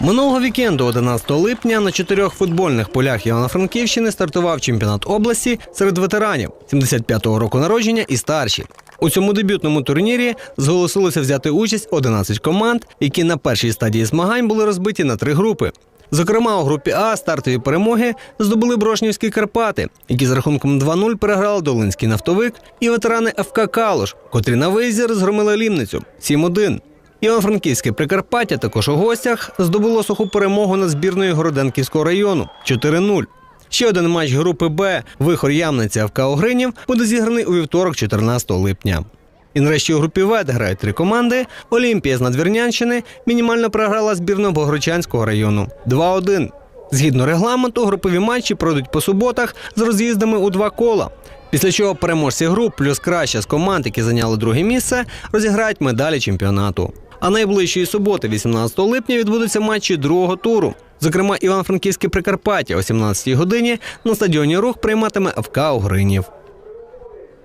Минулого вікенду, 11 липня, на чотирьох футбольних полях Івано-Франківщини стартував чемпіонат області серед ветеранів 75-го року народження і старші. У цьому дебютному турнірі зголосилося взяти участь 11 команд, які на першій стадії змагань були розбиті на три групи. Зокрема, у групі А стартові перемоги здобули Брошнівські Карпати, які з рахунком 2-0 переграли Долинський нафтовик, і ветерани ФК Калуш, котрі на виїзді розгромили Лімницю 7-1. Івано-Франківське Прикарпаття також у гостях здобуло суху перемогу над збірною Городенківського району 4-0. Ще один матч групи Б Вихор Ямниця ФК Огринів буде зіграний у вівторок, 14 липня. І нарешті у групі В, грають три команди, Олімпія з Надвірнянщини мінімально програла збірну Богородчанського району 2-1. Згідно регламенту, групові матчі пройдуть по суботах з роз'їздами у два кола. Після чого переможці груп плюс краща з команд, які зайняли друге місце, розіграють медалі чемпіонату. А найближчої суботи, 18 липня, відбудуться матчі другого туру. Зокрема, Іван-Франківське Прикарпаття о 17 годині на стадіоні Рух прийматиме ФК Угринів.